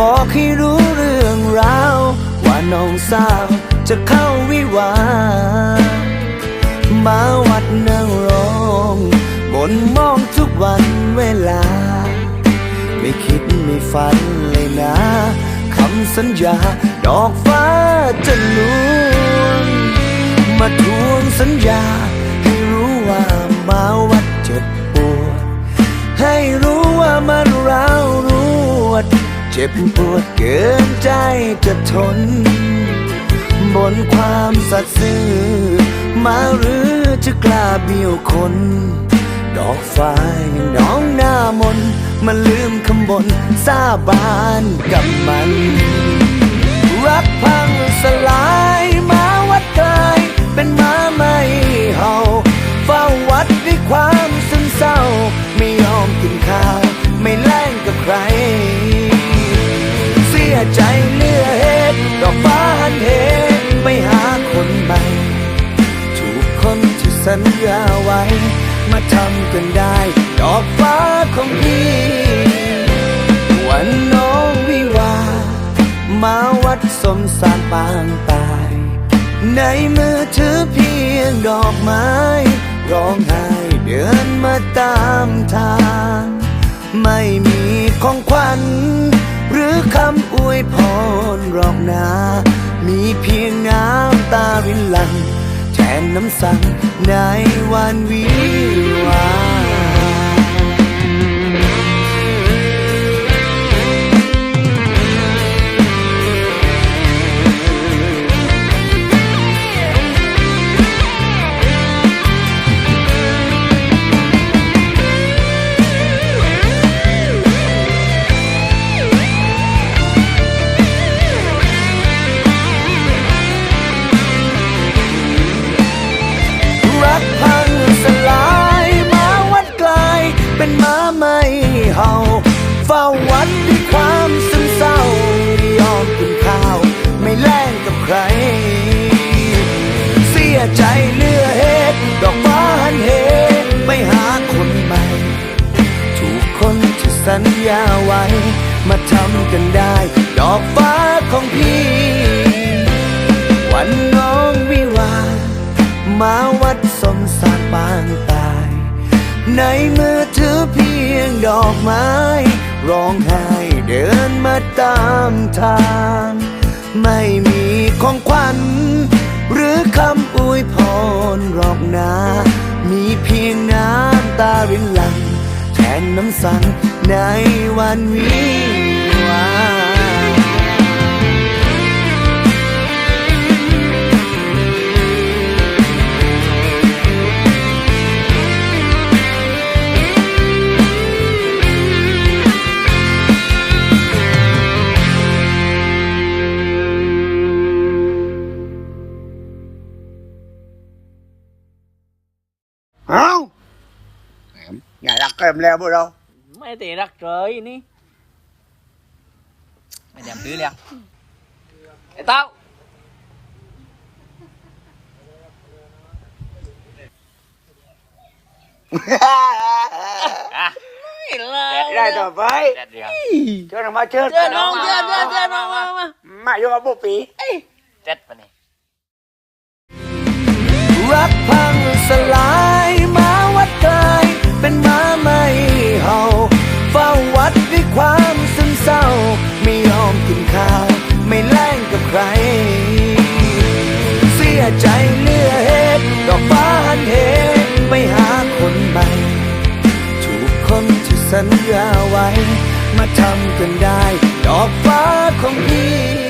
บอกให้รู้เรื่องราว ว่าน้องสาวจะเข้าวิวา มาวัดนางรองบนมองทุกวันเวลา ไม่คิดไม่ฝันเลยนะคำสัญญา ดอกฟ้าจะลวงมาทวงสัญญา ให้รู้ว่ามาวัดเจ็บปวด ให้รู้ว่ามันร้า เจ็บปวดเกินใจจะทน บนความสัตย์ซื่อ มาหรือจะกล้าเบี้ยวคน ดอกฟ้ายังน้องหน้ามนมาลืมคำบนสาบานกับมัน รักพังสลาย สัญญาไว้ มาทำกันได้ ดอกฟ้าของพี่ วันน้องวิวา มาวัดสมสารปางตาย ในมือถือเพียงดอกไม้ ร้องไห้เดินมาตามทาง ไม่มีของขวัญ หรือคำอวยพรหรอกนามีเพียงน้ำ น้ำสังในวันวิว ญาไว้ มาทำกันได้ ดอกฟ้าของพี่ วันน้องวิวา มาวัดสมสารปางตาย ในมือถือเพียงดอกไม้ ร้องไห้เดินมาตามทาง ไม่มีของขวัญ หรือคำอวยพรหรอกนามีเพียงน้ำตารินหลัง นน้ำสั่งในวันวิวา แหมอย่ารักเกิมแล้วพวกเราไม่ตีรักเลยนี่ไม่เดี๋ยวซื้อเล สัญญาไว้ มาทำกันได้ ดอกฟ้าของพี่